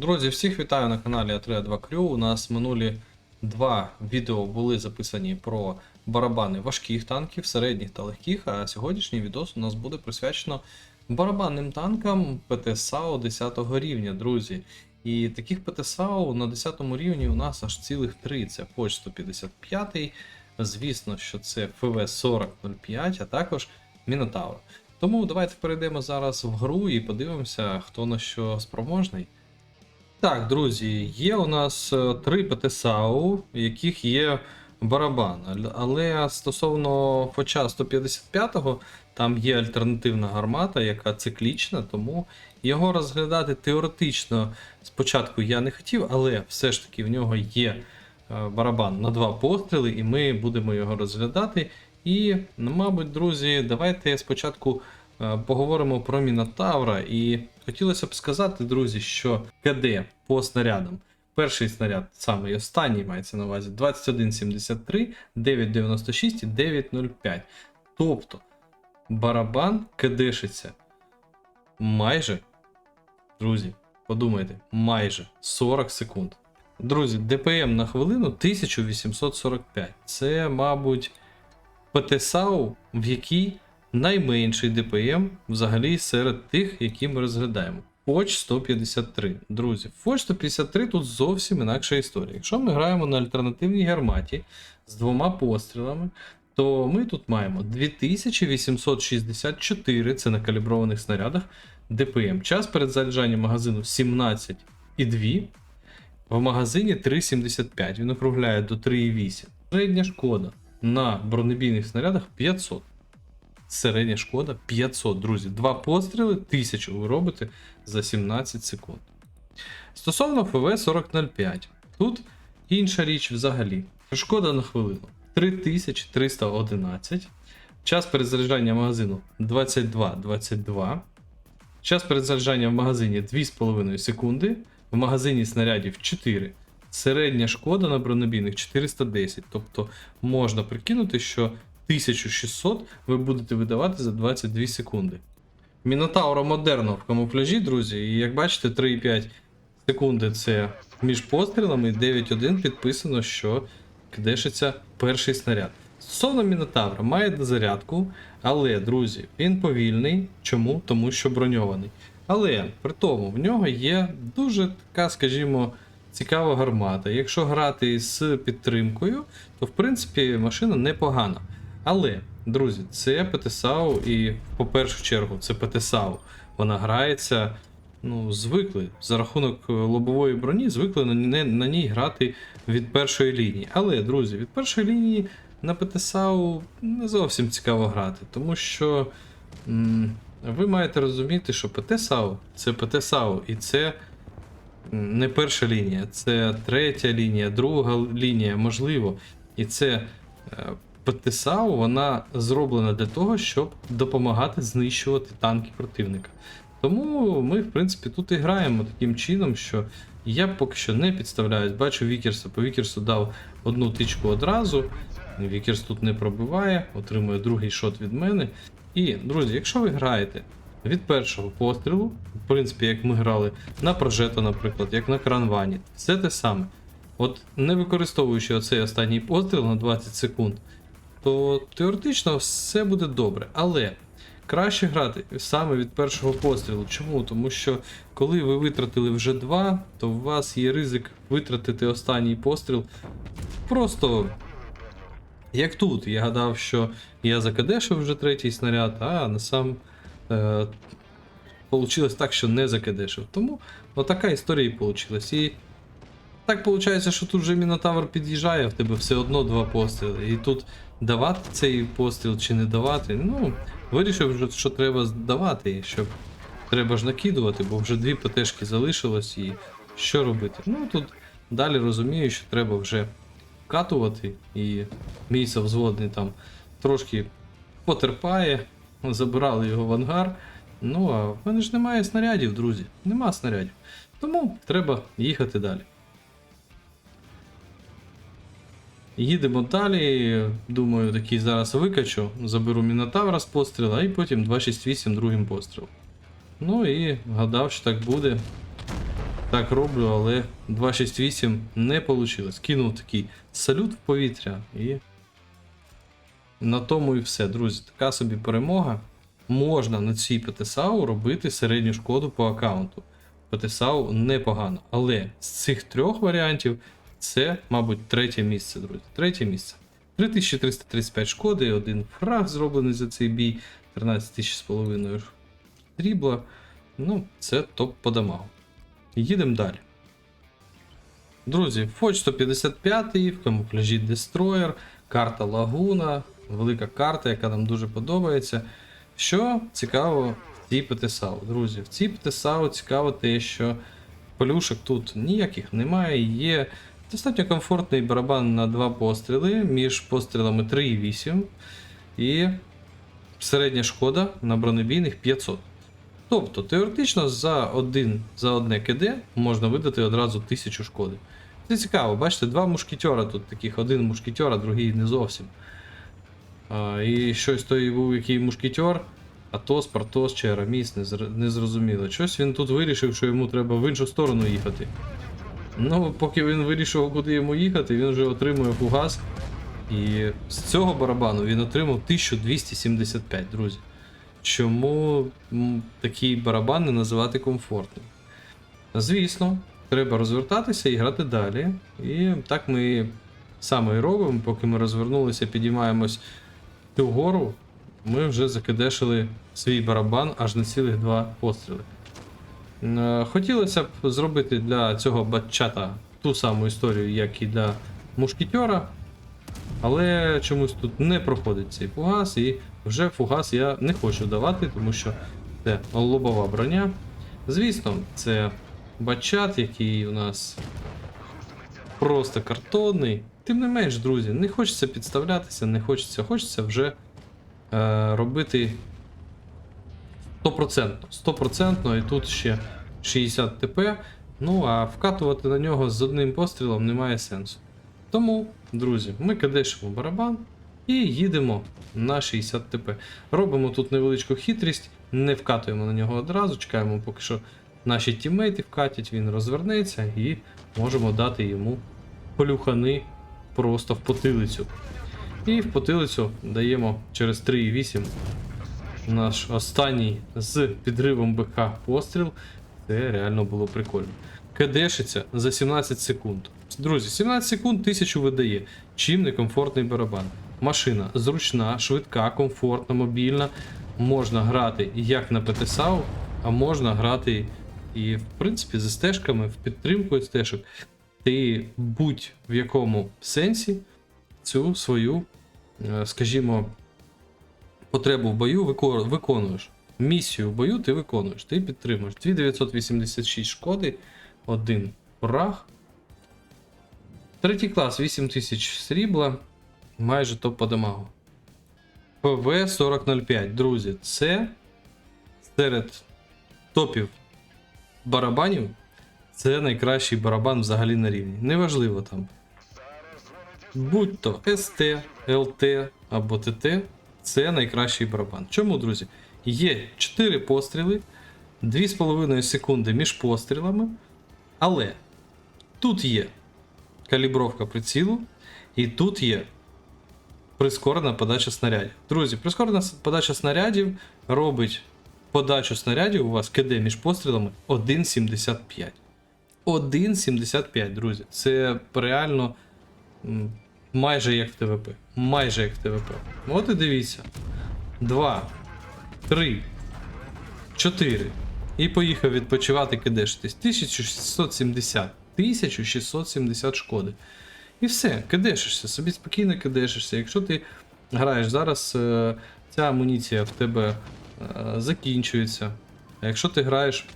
Друзі, всіх вітаю на каналі Атрея 2 Крю. У нас минулі два відео були записані про барабани важких танків, середніх та легких. А сьогоднішній відос у нас буде присвячено барабанним танкам ПТ-САУ 10 рівня, друзі. І таких ПТ-САУ на 10 рівні у нас аж цілих три. Це Поч 155, звісно, що це ФВ-4005, а також Мінотавр. Тому давайте перейдемо зараз в гру і подивимося, хто на що спроможний. Так, друзі, є у нас е, три ПТСАУ, в яких є барабан. Але стосовно Фоча 155-го, там є альтернативна гармата, яка циклічна, тому його розглядати теоретично спочатку я не хотів, але все ж таки в нього є е, барабан на два постріли, і ми будемо його розглядати. І, ну, мабуть, друзі, давайте спочатку поговоримо про Мінотавра. І хотілося б сказати, друзі, що КД по снарядам. Перший снаряд, самий останній мається на увазі 2173, 996 і 905. Тобто барабан кидишиться майже, друзі, подумайте, майже 40 секунд. Друзі, ДПМ на хвилину 1845. Це, мабуть, ПТСАУ, в якій найменший ДПМ взагалі серед тих, які ми розглядаємо. Фоч 153. Друзі, Фоч 153 тут зовсім інакша історія. Якщо ми граємо на альтернативній гарматі з двома пострілами, то ми тут маємо 2864, це на каліброваних снарядах, ДПМ. Час перед заряджанням магазину 17,2. В магазині 3,75. Він округляє до 3,8. Середня шкода на бронебійних снарядах 500. Середня шкода 500, друзі. Два постріли, 1000 ви робите за 17 секунд. Стосовно ФВ 4005, тут інша річ взагалі. Шкода на хвилину 3311. Час перезаряджання магазину 22-22. Час перезаряджання в магазині 2,5 секунди. В магазині снарядів 4. Середня шкода на бронебійних 410. Тобто можна прикинути, що 1600 ви будете видавати за 22 секунди. Мінотаура модерно в камуфляжі, друзі, і як бачите, 3,5 секунди це між пострілами, 9.1 підписано, що кидешиться перший снаряд. Стосовно Мінотавра, має дозарядку, але, друзі, він повільний. Чому? Тому що броньований. Але при тому в нього є дуже така, скажімо, цікава гармата. Якщо грати з підтримкою, то в принципі машина непогана. Але, друзі, це ПТСАУ, і по першу чергу це ПТСАУ. Вона грається. Ну, звикли за рахунок е, лобової броні, звикли на, не- на ній грати від першої лінії. Але, друзі, від першої лінії на ПТСАУ не зовсім цікаво грати, тому що м, ви маєте розуміти, що ПТСАУ це ПТСАУ, і це не перша лінія, це третя лінія, друга лінія, можливо. І це е, ПТСАУ, вона зроблена для того, щоб допомагати знищувати танки противника. Тому ми, в принципі, тут і граємо таким чином, що я поки що не підставляюсь. Бачу Вікерса, по Вікерсу дав одну тичку одразу. Вікерс тут не пробиває, отримує другий шот від мене. І, друзі, якщо ви граєте від першого пострілу, в принципі, як ми грали на прожето, наприклад, як на кранвані, все те саме. От не використовуючи оцей останній постріл на 20 секунд, то теоретично все буде добре. Але краще грати саме від першого пострілу. Чому? Тому що коли ви витратили вже два, то у вас є ризик витратити останній постріл. Просто як тут. Я гадав, що я закадешив вже третій снаряд, а на сам е, получилось так, що не закадешив. Тому отака історія і получилась. І так виходить, що тут вже Мінотавр під'їжджає, в тебе все одно два постріли. І тут давати цей постріл чи не давати. Ну, вирішив, що треба давати, щоб треба ж накидувати, бо вже дві ПТшки залишилось і що робити? Ну тут далі розумію, що треба вже катувати, і мій совзводний там трошки потерпає, забирали його в ангар. Ну а в мене ж немає снарядів, друзі. Нема снарядів. Тому треба їхати далі. Їдемо далі. Думаю, такий зараз викачу. Заберу Мінотавра з постріла і потім 268 другим пострілом. Ну і гадав, що так буде. так роблю, але 268 не вийшло. Кинув такий салют в повітря і. На тому і все, друзі. Така собі перемога. Можна на цій ПТСАУ робити середню шкоду по аккаунту. ПТСАУ непогано. Але з цих трьох варіантів це, мабуть, третє місце, друзі. Третє місце. 3335 шкоди, один фраг зроблений за цей бій, 13 тисяч з половиною срібла. Ну, це топ по дамагу. Їдемо далі. Друзі, Фоч 155 в камуфляжі Destroyer, карта Лагуна, велика карта, яка нам дуже подобається. Що цікаво в цій ПТСАУ, друзі, в цій ПТСАУ цікаво те, що полюшок тут ніяких немає. Є достатньо комфортний барабан на два постріли, між пострілами 3,8 і середня шкода на бронебійних 500. Тобто, теоретично за один за одне КД можна видати одразу 1000 шкоди. Це цікаво, бачите, два мушкетера тут таких, один мушкетер, а другий не зовсім. А, і щось той був який мушкетер, Атос, Партос чи Араміс, не, не зрозуміло. Щось він тут вирішив, що йому треба в іншу сторону їхати. Ну, поки він вирішив, куди йому їхати, він вже отримує фугас. І з цього барабану він отримав 1275, друзі. Чому такий барабан не називати комфортним? Звісно, треба розвертатися і грати далі. І так ми саме і робимо, поки ми розвернулися, підіймаємось цю гору, ми вже закидешили свій барабан аж на цілих два постріли. Е, Хотілося б зробити для цього батчата ту саму історію, як і для мушкетера, але чомусь тут не проходить цей фугас, і вже фугас я не хочу давати, тому що це лобова броня. Звісно, це батчат, який у нас просто картонний. Тим не менш, друзі, не хочеться підставлятися, не хочеться, хочеться вже е, робити 100%. 100% і тут ще 60 ТП. Ну а вкатувати на нього з одним пострілом немає сенсу. Тому, друзі, ми кадешимо барабан і їдемо на 60 ТП. Робимо тут невеличку хитрість, не вкатуємо на нього одразу, чекаємо, поки що наші тіммейти вкатять, він розвернеться і можемо дати йому полюхани просто в потилицю. І в потилицю даємо через 3,8 наш останній з підривом БК постріл. Це реально було прикольно. Кадешиться за 17 секунд. Друзі, 17 секунд 1000 видає. Чим не комфортний барабан. Машина зручна, швидка, комфортна, мобільна. Можна грати як на ПТСАУ, а можна грати і, в принципі, з стежками, в підтримку стежок. Ти будь в якому сенсі цю свою, е, скажімо, потребу в бою виконуєш. Місію в бою ти виконуєш, ти підтримуєш. 2986 шкоди, один прах. Третій клас 8000 срібла, майже топ по дамагу. ПВ 4005, друзі, це серед топів барабанів. Це найкращий барабан взагалі на рівні. Неважливо там. Будь то СТ, ЛТ або ТТ, це найкращий барабан. Чому, друзі? Є 4 постріли, 2,5 секунди між пострілами, але тут є калібровка прицілу, і тут є прискорена подача снарядів. Друзі, прискорена подача снарядів робить подачу снарядів у вас КД між пострілами 1,75. 1,75, друзі. Це реально майже як в ТВП. Майже як в ТВП. От і дивіться. 2, 3, 4. І поїхав відпочивати кидешитись. 1670. 1670 шкоди. І все, кидешишся, собі спокійно кидешишся. Якщо ти граєш зараз, е, ця амуніція в тебе е, закінчується. А якщо ти граєш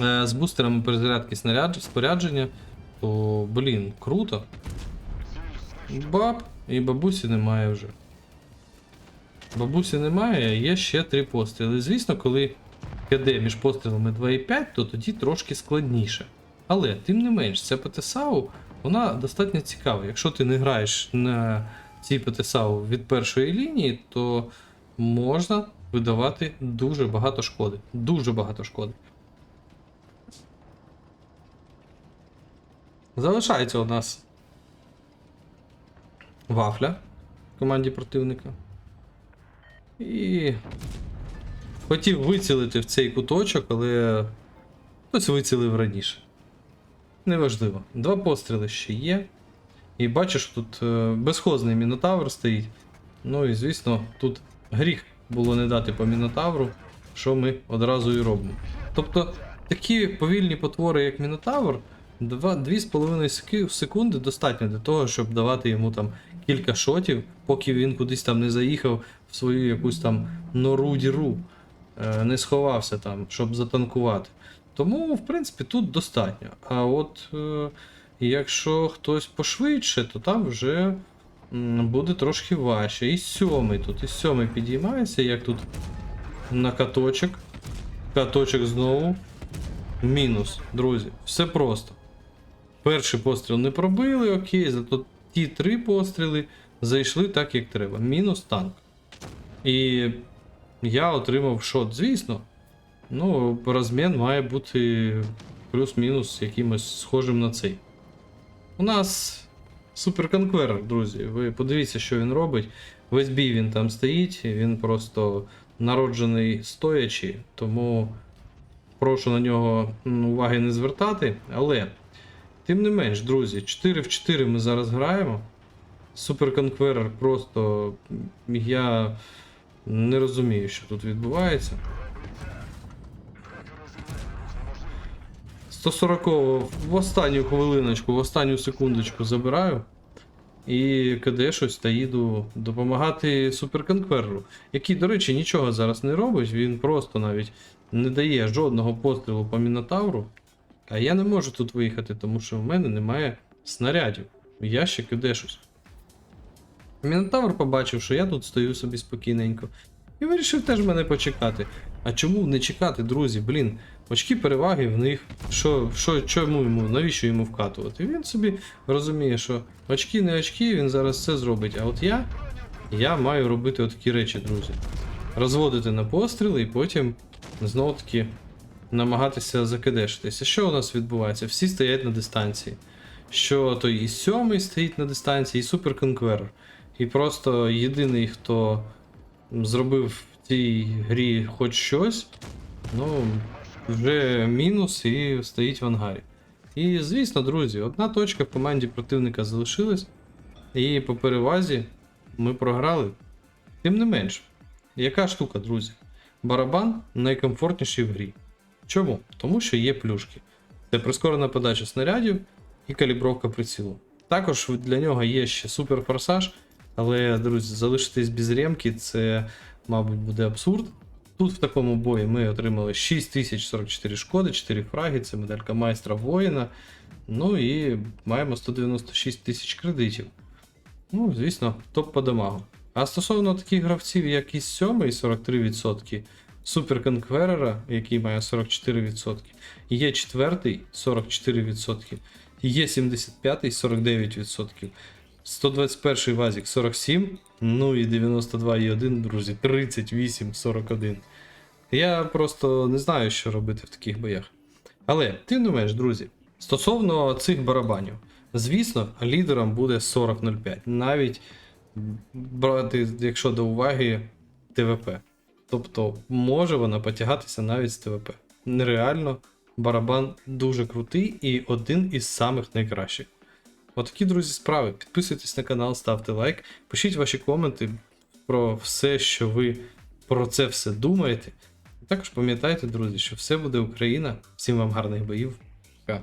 е, з бустерами перезарядки снаряд, спорядження, то, блін, круто. Баб і бабусі немає вже. Бабусі немає, є ще три постріли. Звісно, коли КД між пострілами 2,5, то тоді трошки складніше. Але, тим не менш, ця ПТСАУ, вона достатньо цікава. Якщо ти не граєш на цій ПТСАУ від першої лінії, то можна видавати дуже багато шкоди. Дуже багато шкоди. Залишається у нас вафля в команді противника. І хотів вицілити в цей куточок, але хтось вицілив раніше. Неважливо. Два постріли ще є. І бачиш, тут е, безхозний мінотавр стоїть. Ну і звісно, тут гріх було не дати по мінотавру, що ми одразу і робимо. Тобто такі повільні потвори, як мінотавр, 2,5 секи- секунди достатньо для того, щоб давати йому там кілька шотів, поки він кудись там не заїхав в свою якусь там нору діру, е, не сховався там, щоб затанкувати. Тому, в принципі, тут достатньо. А от е, якщо хтось пошвидше, то там вже буде трошки важче. І сьомий тут, і сьомий підіймається, як тут на каточок. Каточок знову. Мінус, друзі. Все просто. Перший постріл не пробили, окей, зато ті три постріли зайшли так, як треба. Мінус танк. І я отримав шот, звісно. Ну, розмін має бути плюс-мінус якимось схожим на цей. У нас суперконкверер, друзі. Ви подивіться, що він робить. Весь бій він там стоїть, він просто народжений стоячи, тому прошу на нього уваги не звертати. Але, тим не менш, друзі, 4 в 4 ми зараз граємо. Суперконкверер просто. Я не розумію, що тут відбувається. 140 в останню хвилиночку, в останню секундочку забираю. І кидешусь та їду допомагати суперконквереру, який, до речі, нічого зараз не робить, він просто навіть не дає жодного пострілу по мінотавру. А я не можу тут виїхати, тому що в мене немає снарядів. Я ще кидешусь. Мінотавр побачив, що я тут стою собі спокійненько. І вирішив теж мене почекати. А чому не чекати, друзі? Блін, очки переваги в них. Що, що, чому йому, навіщо йому вкатувати? Він собі розуміє, що очки не очки, він зараз все зробить. А от я, я маю робити отакі речі, друзі. Розводити на постріли і потім знову таки намагатися закидешитися. Що у нас відбувається? Всі стоять на дистанції. Що той і сьомий стоїть на дистанції, і суперконкверер. І просто єдиний, хто зробив в цій грі хоч щось, ну, вже мінус і стоїть в ангарі. І звісно, друзі, одна точка в команді противника залишилась, і по перевазі ми програли. Тим не менш, яка штука, друзі? Барабан найкомфортніший в грі. Чому? Тому що є плюшки. Це прискорена подача снарядів і калібровка прицілу. Також для нього є ще суперфорсаж, але, друзі, залишитись без ремки це, мабуть, буде абсурд. Тут в такому бої ми отримали 6044 шкоди, 4 фраги, це медалька майстра воїна. Ну і маємо 196 тисяч кредитів. Ну, звісно, топ по дамагу. А стосовно таких гравців, як і 7 43%, Супер Конкверера, який має 44%, є 4 44%, є 75 49%. 121 Вазік 47, ну і 92,1, друзі, 38, 41. Я просто не знаю, що робити в таких боях. Але, тим не менш, друзі, стосовно цих барабанів, звісно, лідером буде 40.05. Навіть брати, якщо до уваги, ТВП. Тобто може вона потягатися навіть з ТВП. Нереально, барабан дуже крутий і один із самих найкращих. Отакі, друзі, справи. Підписуйтесь на канал, ставте лайк, пишіть ваші коменти про все, що ви про це все думаєте. Також пам'ятайте, друзі, що все буде Україна. Всім вам гарних боїв. Пока.